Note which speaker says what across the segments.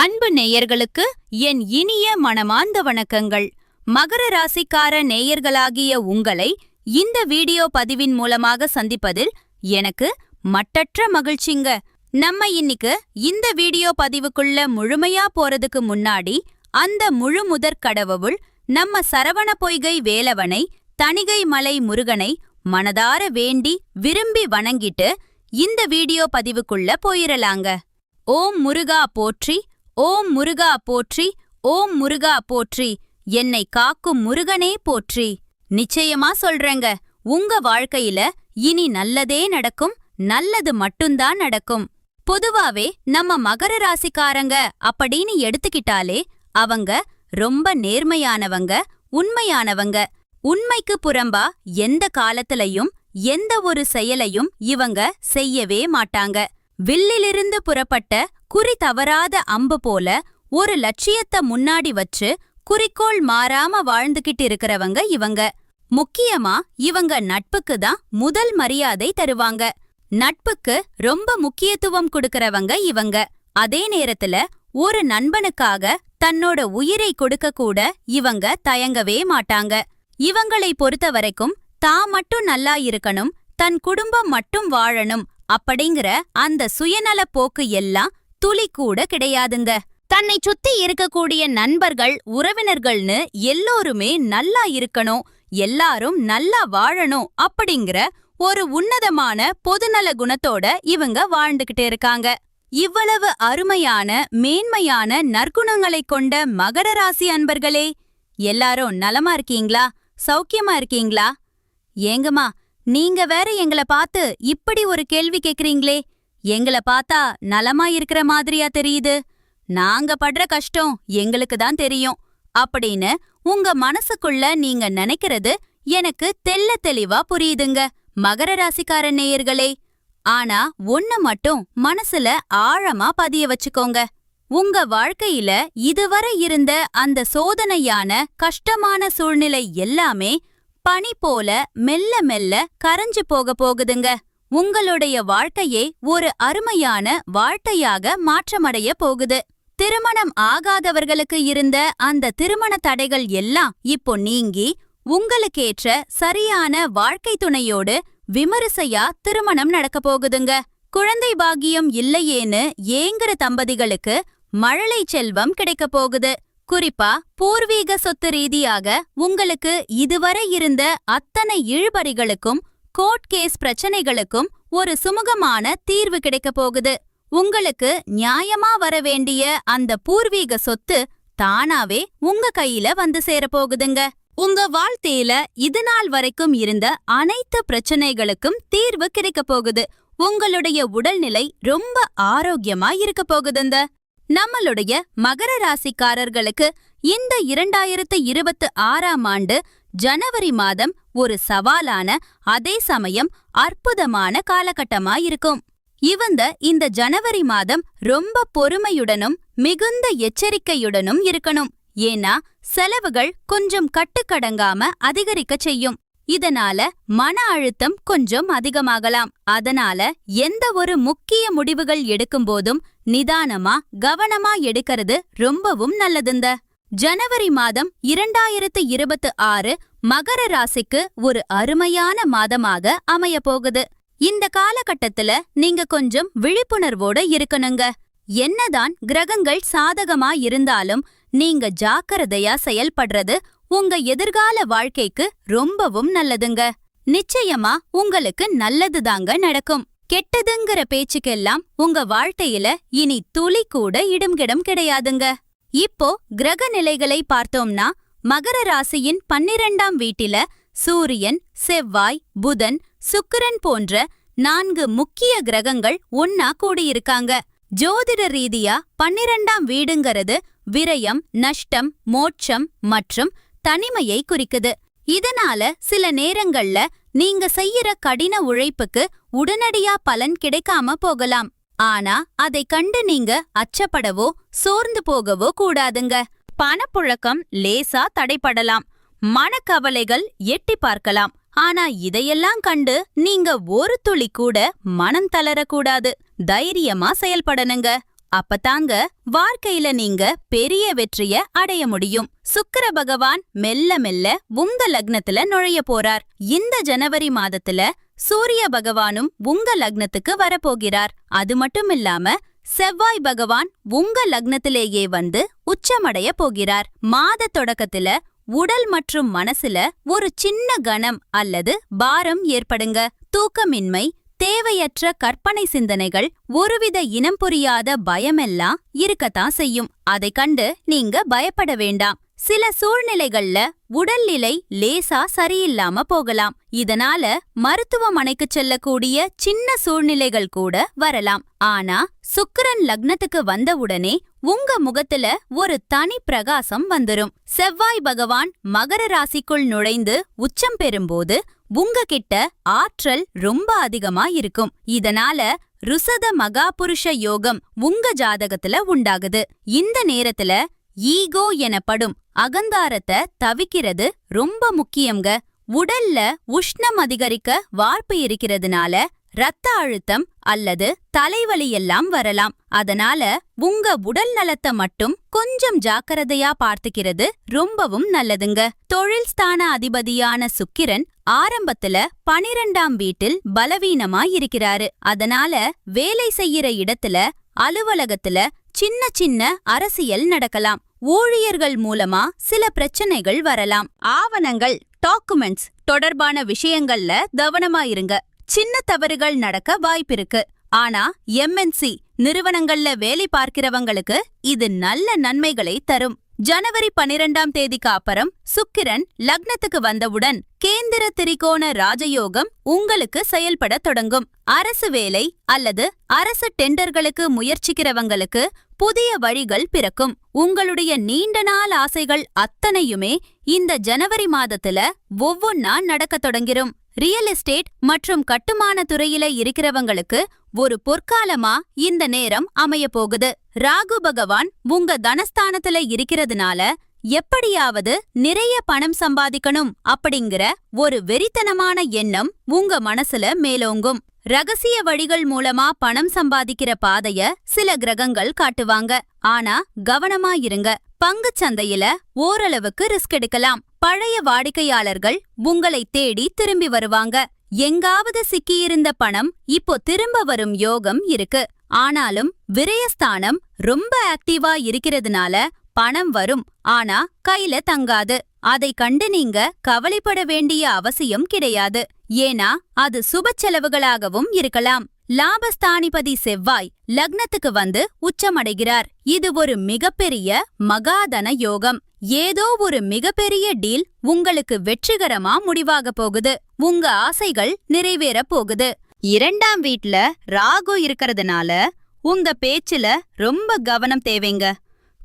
Speaker 1: அன்பு நேயர்களுக்கு என் இனிய மனமார்ந்த வணக்கங்கள். மகர ராசிக்கார நேயர்களாகிய உங்களை இந்த வீடியோ பதிவின் மூலமாக சந்திப்பதில் எனக்கு மட்டற்ற மகிழ்ச்சிங்க. நம்ம இன்னிக்கு இந்த வீடியோ பதிவுக்குள்ள முழுமையா போறதுக்கு முன்னாடி அந்த முழு முதற் கடவுள் நம்ம சரவண பொய்கை வேலவனை தணிகை மலை முருகனை மனதார வேண்டி விரும்பி வணங்கிட்டு இந்த வீடியோ பதிவுக்குள்ள போயிரலாங்க. ஓம் முருகா போற்றி ஓம் முருகா போற்றி ஓம் முருகா போற்றி. என்னை காக்கும் முருகனே போற்றி. நிச்சயமா சொல்றேங்க உங்க வாழ்க்கையில இனி நல்லதே நடக்கும் நல்லது மட்டும்தான் நடக்கும். பொதுவாவே நம்ம மகர ராசிக்காரங்க அப்படின்னு எடுத்துக்கிட்டாலே அவங்க ரொம்ப நேர்மையானவங்க உண்மையானவங்க. உண்மைக்கு புறம்பா எந்த காலத்திலையும் எந்த ஒரு செயலையும் இவங்க செய்யவே மாட்டாங்க. வில்லிலிருந்து புறப்பட்ட குறி தவறாத அம்பு போல ஒரு லட்சியத்த முன்னாடி வச்சு குறிக்கோள் மாறாம வாழ்ந்துகிட்டு இருக்கிறவங்க இவங்க. முக்கியமா இவங்க நட்புக்கு தான் முதல் மரியாதை தருவாங்க. நட்புக்கு ரொம்ப முக்கியத்துவம் கொடுக்கறவங்க இவங்க. அதே நேரத்துல ஒரு நண்பனுக்காக தன்னோட உயிரை கொடுக்க கூட இவங்க தயங்கவே மாட்டாங்க. இவங்களை பொறுத்த வரைக்கும் தான் மட்டும் நல்லா இருக்கணும் தன் குடும்பம் மட்டும் வாழணும் அப்படிங்கிற அந்த சுயநல போக்கு எல்லாம் துளி கூட கிடையாதுங்க. தன்னை சுத்தி இருக்கக்கூடிய நண்பர்கள் உறவினர்கள்னு எல்லோருமே நல்லா இருக்கணும் எல்லாரும் நல்லா வாழணும் அப்படிங்கிற ஒரு உன்னதமான பொதுநல குணத்தோட இவங்க வாழ்ந்துகிட்டு இருக்காங்க. இவ்வளவு அருமையான மேன்மையான நற்குணங்களை கொண்ட மகர ராசி அன்பர்களே எல்லாரும் நலமா இருக்கீங்களா? சௌக்கியமா இருக்கீங்களா? ஏங்கம்மா நீங்க வேற எங்கள பார்த்து இப்படி ஒரு கேள்வி கேக்குறீங்களே. எங்கள பார்த்தா நலமா இருக்கிற மாதிரியா தெரியுது. நாங்க படுற கஷ்டம் எங்களுக்கு தான் தெரியும். அப்படின்னு உங்க மனசுக்குள்ள நீங்க நினைக்கிறது எனக்கு தெல்ல தெளிவா புரியுதுங்க மகர ராசிக்கார நேயர்களே. ஆனா ஒன்னு மட்டும் மனசுல ஆழமா பதிய வச்சுக்கோங்க. உங்க வாழ்க்கையில இதுவரை இருந்த அந்த சோதனையான கஷ்டமான சூழ்நிலை எல்லாமே பனி போல மெல்ல மெல்ல கரைஞ்சு போக போகுதுங்க. உங்களுடைய வாழ்க்கையே ஒரு அருமையான வாழ்க்கையாக மாற்றமடைய போகுது. திருமணம் ஆகாதவர்களுக்கு இருந்த அந்த திருமண தடைகள் எல்லாம் இப்போ நீங்கி உங்களுக்கேற்ற சரியான வாழ்க்கை துணையோடு விமரிசையா திருமணம் நடக்க போகுதுங்க. குழந்தை பாக்கியம் இல்லையேன்னு ஏங்குற தம்பதிகளுக்கு மழலை செல்வம் கிடைக்க போகுது. குறிப்பா பூர்வீக சொத்து ரீதியாக உங்களுக்கு இதுவரை இருந்த அத்தனை இழுபறிகளுக்கும் கோர்ட் கேஸ் பிரச்சனைகளுக்கும் ஒரு சுமூகமான தீர்வு கிடைக்க போகுது. உங்களுக்கு நியாயமா வர வேண்டிய அந்த பூர்வீக சொத்து தானாவே உங்க கையில வந்து சேரப்போகுதுங்க உங்க வாழ்க்கையில இது நாள் வரைக்கும் இருந்த அனைத்து பிரச்சனைகளுக்கும் தீர்வு கிடைக்க போகுது. உங்களுடைய உடல்நிலை ரொம்ப ஆரோக்கியமா இருக்க போகுதுங்க. நம்மளுடைய மகர ராசிக்காரர்களுக்கு இந்த இரண்டாயிரத்து இருபத்து ஆறாம் ஆண்டு ஜனவரி மாதம் ஒரு சவாலான அதே சமயம் அற்புதமான காலகட்டமா இருக்கும் இவந்த இந்த ஜனவரி மாதம் ரொம்ப பொறுமையுடனும் மிகுந்த எச்சரிக்கையுடனும் இருக்கணும். ஏன்னா செலவுகள் கொஞ்சம் கட்டுக்கடங்காம அதிகரிக்க செய்யும். இதனால மன அழுத்தம் கொஞ்சம் அதிகமாகலாம். அதனால எந்த ஒரு முக்கிய முடிவுகள் எடுக்கும்போதும் நிதானமா கவனமா எடுக்கிறது ரொம்பவும் நல்லதுங்க. ஜனவரி மாதம் இரண்டாயிரத்து இருபத்து ஆறு மகர ராசிக்கு ஒரு அருமையான மாதமாக அமைய போகுது இந்த காலகட்டத்துல நீங்க கொஞ்சம் விழிப்புணர்வோட இருக்கணுங்க. என்னதான் கிரகங்கள் சாதகமா இருந்தாலும் நீங்க ஜாக்கிரதையா செயல்படுறது உங்க எதிர்கால வாழ்க்கைக்கு ரொம்பவும் நல்லதுங்க. நிச்சயமா உங்களுக்கு நல்லதுதாங்க நடக்கும். கெட்டதுங்கிற பேச்சுக்கெல்லாம் உங்க வாழ்க்கையில இனி துளி கூட இடம்கிடம் கிடையாதுங்க. இப்போ கிரக நிலைகளை பார்த்தோம்னா மகர ராசியின் பன்னிரண்டாம் வீட்டில சூரியன் செவ்வாய் புதன் சுக்கிரன் போன்ற நான்கு முக்கிய கிரகங்கள் ஒன்னா கூடியிருக்காங்க. ஜோதிட ரீதியா பன்னிரண்டாம் வீடுங்கிறது விரயம் நஷ்டம் மோட்சம் மற்றும் தனிமையை குறிக்குது. இதனால சில நேரங்கள்ல நீங்க செய்யற கடின உழைப்புக்கு உடனடியா பலன் கிடைக்காம போகலாம். ஆனா அதை கண்டு நீங்க அச்சப்படவோ சோர்ந்து போகவோ கூடாதுங்க. பணப்புழக்கம் லேசா தடைப்படலாம் மனக்கவலைகள் எட்டி பார்க்கலாம். ஆனா இதையெல்லாம் கண்டு நீங்க ஒரு துளி கூட மனம் தளரக்கூடாது. தைரியமா செயல்படணுங்க. அப்பதாங்க வாழ்க்கையில நீங்க பெரிய வெற்றிய அடைய முடியும். சுக்கர பகவான் மெல்ல மெல்ல உங்க லக்னத்துல நுழைய போறார். இந்த ஜனவரி மாதத்துல சூரிய பகவானும் உங்க லக்னத்துக்கு வரப்போகிறார். அது மட்டும் இல்லாம செவ்வாய் பகவான் உங்க லக்னத்திலேயே வந்து உச்சமடைய போகிறார். மாத தொடக்கத்துல உடல் மற்றும் மனசுல ஒரு சின்ன கணம் அல்லது பாரம் ஏற்படுங்க. தூக்கமின்மை தேவையற்ற கற்பனை சிந்தனைகள் ஒருவித இனம் புரியாத பயமெல்லாம் இருக்கத்தான் செய்யும். அதை கண்டு நீங்க பயப்பட வேண்டாம். சில சூழ்நிலைகள்ல உடல்நிலை லேசா சரியில்லாம போகலாம். இதனால மருத்துவமனைக்கு செல்லக்கூடிய சின்ன சூழ்நிலைகள் கூட வரலாம். ஆனா சுக்கரன் லக்னத்துக்கு வந்தவுடனே உங்க முகத்துல ஒரு தனி பிரகாசம் வந்துரும். செவ்வாய் பகவான் மகர ராசிக்குள் நுழைந்து உச்சம் பெறும்போது உங்ககிட்ட ஆற்றல் ரொம்ப அதிகமா இருக்கும். இதனால ருசத மகாபுருஷ யோகம் உங்க ஜாதகத்துல உண்டாகுது. இந்த நேரத்துல ஈகோ எனப்படும் அகங்காரத்தை தவிக்கிறது ரொம்ப முக்கியம்ங்க. உடல்ல உஷ்ணம் அதிகரிக்க வாய்ப்பு இருக்கிறதுனால ரத்த அழுத்தம் அல்லது தலைவலி எல்லாம் வரலாம். அதனால உங்க உடல் நலத்தை மட்டும் கொஞ்சம் ஜாக்கிரதையா பார்த்துக்கிறது ரொம்பவும் நல்லதுங்க. தொழில் ஸ்தான அதிபதியான சுக்கிரன் ஆரம்பத்துல பனிரெண்டாம் வீட்டில் பலவீனமா இருக்கிறாரு. அதனால வேலை செய்யற இடத்துல அலுவலகத்துல சின்ன சின்ன அரசியல் நடக்கலாம். ஊழியர்கள் மூலமா சில பிரச்சனைகள் வரலாம். ஆவணங்கள் டாக்குமெண்ட்ஸ் தொடர்பான விஷயங்கள்ல கவனமா இருங்க. சின்ன தவறுகள் நடக்க வாய்ப்பிருக்கு ஆனா எம்என்சி நிறுவனங்கள்ல வேலை பார்க்கிறவங்களுக்கு இது நல்ல நன்மைகளை தரும். ஜனவரி பனிரெண்டாம் தேதிக்கு அப்புறம் சுக்கிரன் லக்னத்துக்கு வந்தவுடன் கேந்திர திரிகோண ராஜயோகம் உங்களுக்கு செயல்பட தொடங்கும். அரசு வேலை அல்லது அரசு டெண்டர்களுக்கு முயற்சிக்கிறவங்களுக்கு புதிய வழிகள் பிறக்கும். உங்களுடைய நீண்ட நாள் ஆசைகள் அத்தனையுமே இந்த ஜனவரி மாதத்துல ஒவ்வொன்னா நடக்கத் தொடங்கிரும். ரியல் எஸ்டேட் மற்றும் கட்டுமான துறையில இருக்கிறவங்களுக்கு ஒரு பொற்காலமா இந்த நேரம் அமைய போகுது. ராகு பகவான் உங்க தனஸ்தானத்துல இருக்கிறதுனால எப்படியாவது நிறைய பணம் சம்பாதிக்கணும் அப்படிங்கிற ஒரு வெறித்தனமான எண்ணம் உங்க மனசுல மேலோங்கும். ரகசிய வழிகள் மூலமா பணம் சம்பாதிக்கிற பாதைய சில கிரகங்கள் காட்டுவாங்க. ஆனா கவனமா இருங்க. பங்குச் சந்தையில ஓரளவுக்கு ரிஸ்க் எடுக்கலாம். பழைய வாடிக்கையாளர்கள் உங்களை தேடி திரும்பி வருவாங்க. எங்காவது சிக்கியிருந்த பணம் இப்போ திரும்ப வரும் யோகம் இருக்கு. ஆனாலும் விரயஸ்தானம் ரொம்ப ஆக்டிவா இருக்கிறதுனால பணம் வரும் ஆனா கையில தங்காது. அதை கண்டு நீங்க கவலைப்பட வேண்டிய அவசியம் கிடையாது. ஏன்னா அது சுப செலவுகளாகவும் இருக்கலாம். லாபஸ்தானிபதி செவ்வாய் லக்னத்துக்கு வந்து உச்சமடைகிறார். இது ஒரு மிகப்பெரிய மகாதன யோகம். ஏதோ ஒரு மிகப்பெரிய டீல் உங்களுக்கு வெற்றிகரமா முடிவாக போகுது. உங்க ஆசைகள் நிறைவேற போகுது. இரண்டாம் வீட்ல ராகு இருக்கறதுனால உங்க பேச்சுல ரொம்ப கவனம் தேவைங்க.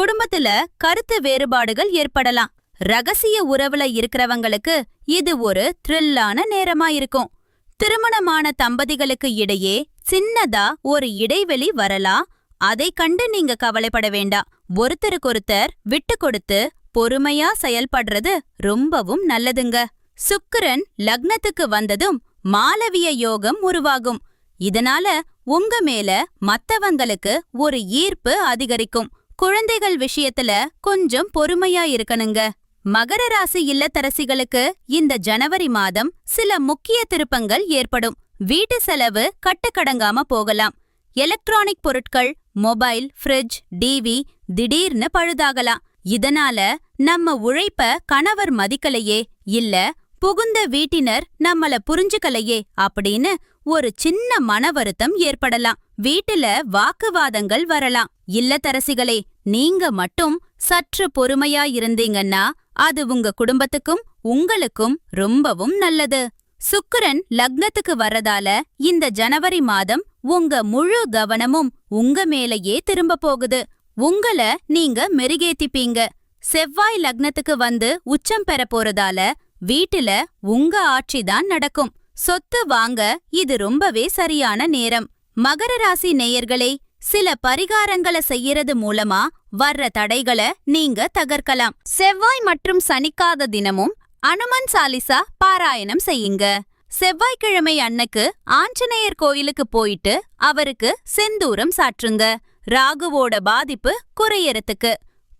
Speaker 1: குடும்பத்துல கருத்து வேறுபாடுகள் ஏற்படலாம். ரகசிய உறவுல இருக்கிறவங்களுக்கு இது ஒரு த்ரில்லான நேரமா இருக்கும். திருமணமான தம்பதிகளுக்கு இடையே சின்னதா ஒரு இடைவெளி வரலாம். அதை கண்டு நீங்க கவலைப்பட வேண்டாம். ஒருத்தருக்கொருத்தர் விட்டு கொடுத்து பொறுமையா செயல்படுறது ரொம்பவும் நல்லதுங்க. சுக்கிரன் லக்னத்துக்கு வந்ததும் மாலவிய யோகம் உருவாகும். இதனால உங்க மேல மத்தவங்களுக்கு ஒரு ஈர்ப்பு அதிகரிக்கும். குழந்தைகள் விஷயத்துல கொஞ்சம் பொறுமையா இருக்கணுங்க. மகர ராசி இல்லத்தரசிகளுக்கு இந்த ஜனவரி மாதம் சில முக்கிய திருப்பங்கள் ஏற்படும். வீட்டு செலவு கட்டுக்கடங்காம போகலாம். எலக்ட்ரானிக் பொருட்கள் மொபைல் ஃப்ரிட்ஜ் டிவி திடீர்னு பழுதாகலாம். இதனால நம்ம உழைப்ப கணவர் மதிக்கலையே இல்ல புகுந்த வீட்டினர் நம்மள புரிஞ்சுக்கலையே அப்படின்னு ஒரு சின்ன மன வருத்தம் ஏற்படலாம். வீட்டுல வாக்குவாதங்கள் வரலாம். இல்லத்தரசிகளே நீங்க மட்டும் சற்று பொறுமையா இருந்தீங்கன்னா அது உங்க குடும்பத்துக்கும் உங்களுக்கும் ரொம்பவும் நல்லது. சுக்கிரன் லக்னத்துக்கு வர்றதால இந்த ஜனவரி மாதம் உங்க முழு கவனமும் உங்க மேலேயே திரும்ப போகுது. உங்கள நீங்க மெருகேத்திப்பீங்க. செவ்வாய் லக்னத்துக்கு வந்து உச்சம் பெற போறதால வீட்டுல உங்க ஆட்சிதான் நடக்கும். சொத்து வாங்க இது ரொம்பவே சரியான நேரம். மகர ராசி நேயர்களே சில பரிகாரங்களை செய்யறது மூலமா வர்ற தடைகளை நீங்க தகர்க்கலாம். செவ்வாய் மற்றும் சனிக்காத தினமும் அனுமன் சாலிசா பாராயணம் செய்யுங்க. செவ்வாய்க்கிழமை அன்னைக்கு ஆஞ்சநேயர் கோயிலுக்கு போயிட்டு அவருக்கு செந்தூரம் சாற்றுங்க. ராகுவோட பாதிப்பு குறையறதுக்கு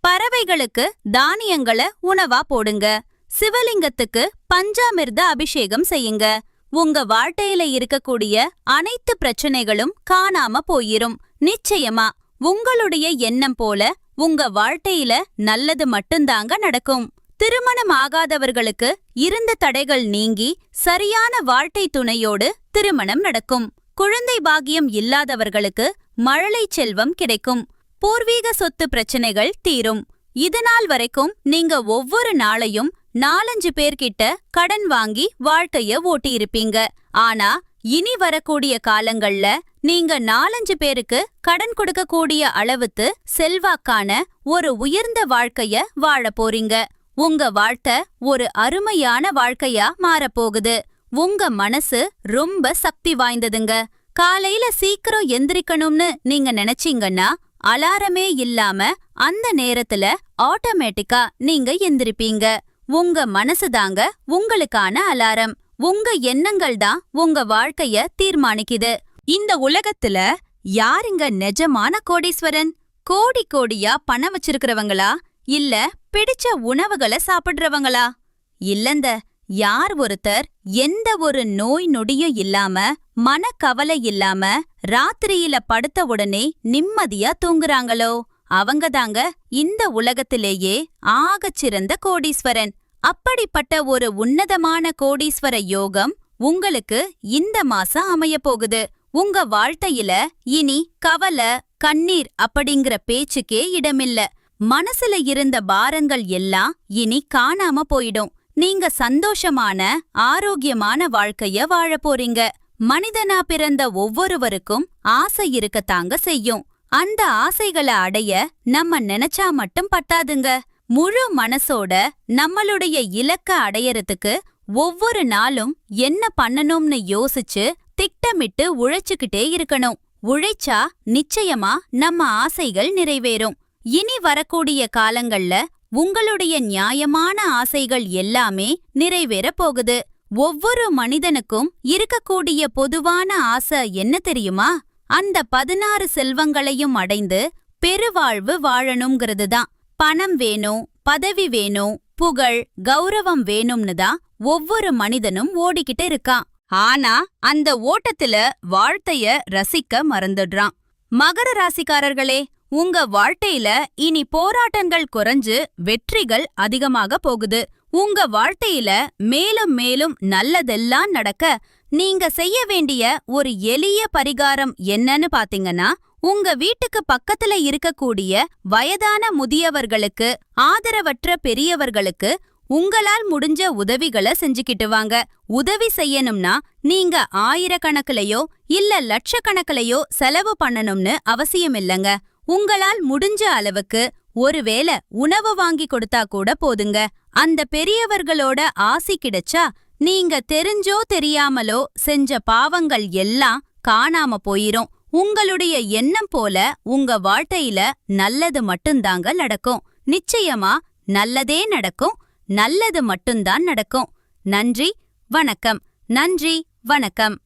Speaker 1: பறவைகளுக்கு தானியங்களை உணவா போடுங்க. சிவலிங்கத்துக்கு பஞ்சாமிர்த அபிஷேகம் செய்யுங்க. உங்க வாழ்க்கையில இருக்கக்கூடிய அனைத்து பிரச்சனைகளும் காணாம போயிரும். நிச்சயமா உங்களுடைய எண்ணம் போல உங்க வாழ்க்கையில நல்லது மட்டும்தாங்க நடக்கும். திருமணம் ஆகாதவர்களுக்கு இருந்த தடைகள் நீங்கி சரியான வாழ்க்கை துணையோடு திருமணம் நடக்கும். குழந்தை பாகியம் இல்லாதவர்களுக்கு மழலை செல்வம் கிடைக்கும். பூர்வீக சொத்து பிரச்சனைகள் தீரும். இதனால் வரைக்கும் நீங்க ஒவ்வொரு நாளையும் நாலஞ்சு பேர்கிட்ட கடன் வாங்கி வாழ்க்கைய ஓட்டியிருப்பீங்க. ஆனா இனி வரக்கூடிய காலங்கள்ல நீங்க நாலஞ்சு பேருக்கு கடன் கொடுக்கக்கூடிய அளவுக்கு செல்வாக்கான ஒரு உயர்ந்த வாழ்க்கைய வாழ போறீங்க. உங்க வாழ்க்கை ஒரு அருமையான வாழ்க்கையா மாறப்போகுது. உங்க மனசு ரொம்ப சக்தி வாய்ந்ததுங்க. காலையில சீக்கிரம் எந்திரிக்கணும்னு நீங்க நினைச்சீங்கன்னா அலாரமே இல்லாம அந்த நேரத்துல ஆட்டோமேட்டிக்கா நீங்க எந்திரிப்பீங்க. உங்க மனசுதாங்க உங்களுக்கான அலாரம். உங்க எண்ணங்கள் தான் உங்க வாழ்க்கைய தீர்மானிக்குது. இந்த உலகத்துல யாருங்க நிஜமான கோடீஸ்வரன்? கோடி கோடியா பணம் வச்சிருக்கிறவங்களா? இல்ல பிடிச்ச உணவுகளை சாப்பிடுறவங்களா? இல்லந்த யார் ஒருத்தர் எந்த ஒரு நோய் நொடியும் இல்லாம மனக்கவலை இல்லாம ராத்திரியில படுத்த உடனே நிம்மதியா தூங்குறாங்களோ? அவங்க தாங்க இந்த உலகத்திலேயே ஆகச்சிறந்த கோடீஸ்வரன். அப்படிப்பட்ட ஒரு உன்னதமான கோடீஸ்வர யோகம் உங்களுக்கு இந்த மாசம் அமைய போகுது. உங்க வாழ்க்கையில இனி கவலை கண்ணீர் அப்படிங்கிற பேச்சுக்கே இடமில்ல. மனசுல இருந்த பாரங்கள் எல்லாம் இனி காணாம போயிடும். நீங்க சந்தோஷமான ஆரோக்கியமான வாழ்க்கைய வாழப் போறீங்க. மனிதனா பிறந்த ஒவ்வொருவருக்கும் ஆசை இருக்கத்தாங்க செய்யும். அந்த ஆசைகளை அடைய நம்ம நினைச்சா மட்டும் பத்தாதுங்க. முழு மனசோட நம்மளுடைய இலக்க அடையறதுக்கு ஒவ்வொரு நாளும் என்ன பண்ணணும்னு யோசிச்சு திட்டமிட்டு உழைச்சுக்கிட்டே இருக்கணும். உழைச்சா நிச்சயமா நம்ம ஆசைகள் நிறைவேறும். இனி வரக்கூடிய காலங்கள்ல உங்களுடைய நியாயமான ஆசைகள் எல்லாமே நிறைவேறப் போகுது. ஒவ்வொரு மனிதனுக்கும் இருக்கக்கூடிய பொதுவான ஆசை என்ன தெரியுமா? அந்த பதினாறு செல்வங்களையும் அடைந்து பெருவாழ்வு வாழணுங்கிறது தான் பணம் வேணும் பதவி வேணும் புகழ் கௌரவம் வேணும்னு தான் ஒவ்வொரு மனிதனும் ஓடிக்கிட்டு இருக்கான் ஆனா அந்த ஓட்டத்துல வாழ்த்தைய ரசிக்க மறந்துடுறான் மகர ராசிக்காரர்களே உங்க வாழ்க்கையில இனி போராட்டங்கள் குறைஞ்சு வெற்றிகள் அதிகமாக போகுது. உங்க வாழ்க்கையில மேலும் மேலும் நல்லதெல்லாம் நடக்க நீங்க செய்ய வேண்டிய ஒரு எளிய பரிகாரம் என்னன்னு பாத்தீங்கன்னா உங்க வீட்டுக்கு பக்கத்துல இருக்கக்கூடிய வயதான முதியவர்களுக்கு ஆதரவற்ற பெரியவர்களுக்கு உங்களால் முடிஞ்ச உதவிகளை செஞ்சுக்கிட்டு வாங்க உதவி செய்யணும்னா நீங்க ஆயிரக்கணக்கிலையோ இல்ல லட்சக்கணக்கிலையோ செலவு பண்ணணும்னு அவசியம் இல்லைங்க. உங்களால் முடிஞ்ச அளவுக்கு ஒருவேளை உணவு வாங்கி கொடுத்தா கூட போதுங்க. அந்த பெரியவர்களோட ஆசி கிடைச்சா நீங்க தெரிஞ்சோ தெரியாமலோ செஞ்ச பாவங்கள் எல்லாம் காணாம போயிரும். உங்களுடைய எண்ணம் போல உங்க வாழ்க்கையில நல்லது மட்டும்தாங்க நடக்கும். நிச்சயமா நல்லதே நடக்கும். நல்லது மட்டும்தான் நடக்கும். நன்றி வணக்கம். நன்றி வணக்கம்.